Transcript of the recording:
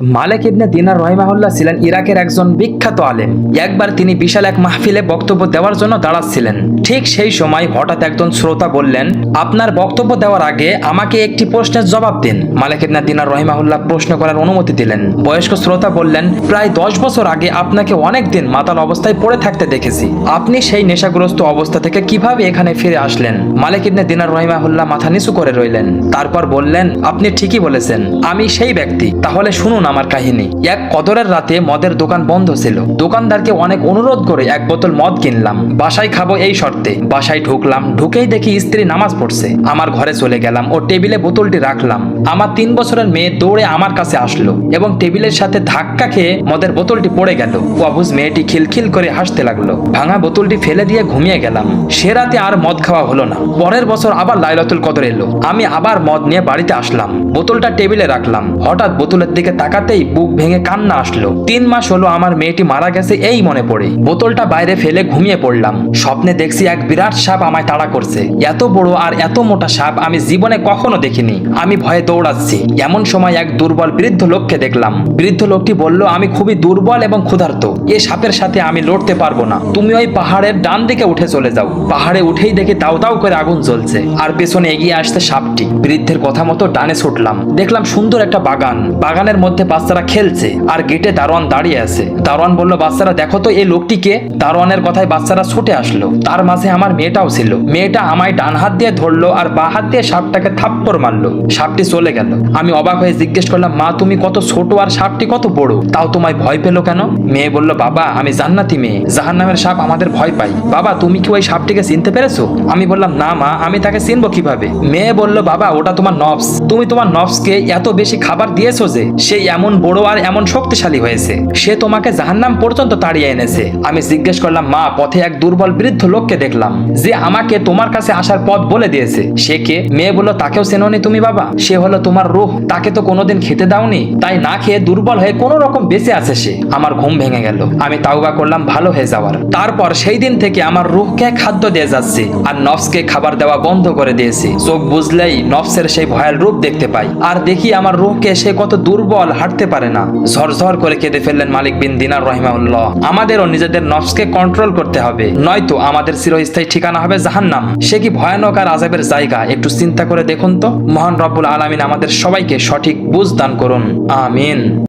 মালেক ইবনে দিনার রহিমাহুল্লাহ ছিলেন ইরাকের একজন বিখ্যাত আলেম। একবার তিনি বিশাল এক মাহফিলে বক্তব্য দেওয়ার জন্য দাঁড়াচ্ছিলেন। ঠিক সেই সময় হঠাৎ একজন শ্রোতা বললেন, আপনার বক্তব্য দেওয়ার আগে আমাকে একটি প্রশ্নের জবাব দিন। মালেক ইবনে দিনার রহিমাহুল্লাহ প্রশ্ন করার অনুমতি দিলেন। বয়স্ক শ্রোতা বললেন, প্রায় দশ বছর আগে আপনাকে অনেক দিন মাতাল অবস্থায় পড়ে থাকতে দেখেছি। আপনি সেই নেশাগ্রস্ত অবস্থা থেকে কীভাবে এখানে ফিরে আসলেন? মালিক ইবনে দিনার রহিমাহুল্লাহ মাথা নিচু করে রইলেন। তারপর বললেন, আপনি ঠিকই বলেছেন, আমি সেই ব্যক্তি। তাহলে শুনুন আমার কাহিনী। এক কদরের রাতে মদের দোকান বন্ধ ছিল। দোকানদারকে অনেক অনুরোধ করে এক বোতল মদ কিনলাম। বাসায় খাব এই শর্তে। বাসায় ঢুকলাম। ঢুকেই দেখি স্ত্রী নামাজ পড়ছে। আমার ঘরে চলে গেলাম ও টেবিলে বোতলটি রাখলাম। আমার তিন বছরের মেয়ে দৌড়ে আমার কাছে আসলো এবং টেবিলের সাথে ধাক্কা খেয়ে মদের বোতলটি পড়ে গেল। অবুজ মেয়েটি খিলখিল করে হাসতে লাগল। ভাঙা বোতলটি ফেলে দিয়ে ঘুমিয়ে গেলাম। সে রাতে আর মদ খাওয়া হলো না। পরের বছর আবার লাইলাতুল কদর এলো। আমি আবার মদ নিয়ে বাড়িতে আসলাম। বোতলটা টেবিলে রাখলাম। হঠাৎ বোতলের দিকে তাকাতেই বুক ভেঙে কান্না আসলো। তিন মাস হলো আমার মেয়েটি মারা গেছে এই মনে পড়ে। বোতলটা বাইরে ফেলে ঘুমিয়ে পড়লাম। স্বপ্নে দেখছি এক বিরাট সাপ আমায় তাড়া করছে। এত বড় আর এত মোটা সাপ আমি জীবনে কখনো দেখিনি। আমি ভয়ে দৌড়াচ্ছি। এমন সময় এক দুর্বল বৃদ্ধ লোককে দেখলাম। বৃদ্ধ লোকটি বলল, আমি খুবই দুর্বল এবং ক্ষুধার্ত। এ সাপের সাথে আমি লড়তে পারব না। তুমি ওই পাহাড়ের ডান দিকে উঠে চলে যাও। পাহাড়ে উঠেই দেখি তাও তাও করে আগুন জ্বলছে। আর পেছনে এগিয়ে আসতে সাপটি। বৃদ্ধের কথা মতো ডানে ছুটলাম। দেখলাম সুন্দর একটা বাগান। বাগানের মধ্যে বাচ্চারা খেলছে আর গেটে দারোয়ান দাঁড়িয়ে আছে। দারোয়ান বলল, বাচ্চারা, দেখো তো এই লোকটিকে দারোয়ানের কথায় বাচ্চারা ছুটে আসলো। তার মাঝে আমার মেয়েটাও ছিল। মেয়েটা আমায় ডান হাত দিয়ে ধরলো আর বা হাত দিয়ে সাপটাকে থাপ্পড় মারলো। সাপটি চলে গেল। আমি অবাক হয়ে জিজ্ঞেস করলাম, মা, তুমি কত ছোট আর সাপটি কত বড়? তাও তোমায় ভয় পেল কেন? মেয়ে বলল, বাবা, আমি জান্নাতি মেয়ে। জাহান নামের সাপ আমাদের ভয় পাই বাবা, তুমি কি ওই সাপটিকে চিনতে পেরেছ? আমি বললাম, না, মা, আমি তাকে চিনবো কীভাবে? মেয়ে বলল, বাবা, ওটা তোমার নফস। তুমি তোমার নফসকে এত বেশি খাবার দিয়েছ যে, সে এমন বড় আর এমন শক্তিশালী হয়েছে। সে তোমাকে জাহান্নাম পর্যন্ত তাড়িয়ে এনেছে। আমি জিজ্ঞেস করলাম, মা, পথে এক দুর্বল বৃদ্ধ লোককে দেখলাম। যে আমাকে তোমার কাছে আসার পথ বলে দিয়েছে। সে কে? মেয়ে বলল, তাকেও চেনোনি তুমি, বাবা। সে হলো তোমার রূহ। তাকে তো কোনোদিন খেতে দাওনি। তাই না খেয়ে দুর্বল হয়ে কোনো রকম বেঁচে আছে সে। আমার ঘুম ভেঙে গেল। আমি তাওবা করলাম ভালো হয়ে যাওয়ার। তারপর সেই দিন থেকে আমার রুহকে খাদ্য দিয়ে যাচ্ছে। আর নফসকে খাবার দেওয়া বন্ধ করে দিয়েছি। চোখ বুঝলেই নফসের সেই ভয়াল রূপ দেখতে পাই। আর দেখি আমার রুহকে সে কত দুর্বল হাঁটতে পারে না। ঝরঝর করে কেঁদে ফেললেন মালিক বিন দিনার রহিমাউল্লাহ আমাদেরও নিজেদের নফসকে কন্ট্রোল করতে হবে। নয়তো আমাদের চিরস্থায়ী ঠিকানা হবে জাহান্নাম। সে কি ভয়ানক আর আজাবের জায়গা? একটু চিন্তা করে দেখুন তো। মহান রব্বুল আলমিন আমাদের সবাইকে সঠিক বুঝ দান করুন। আমিন।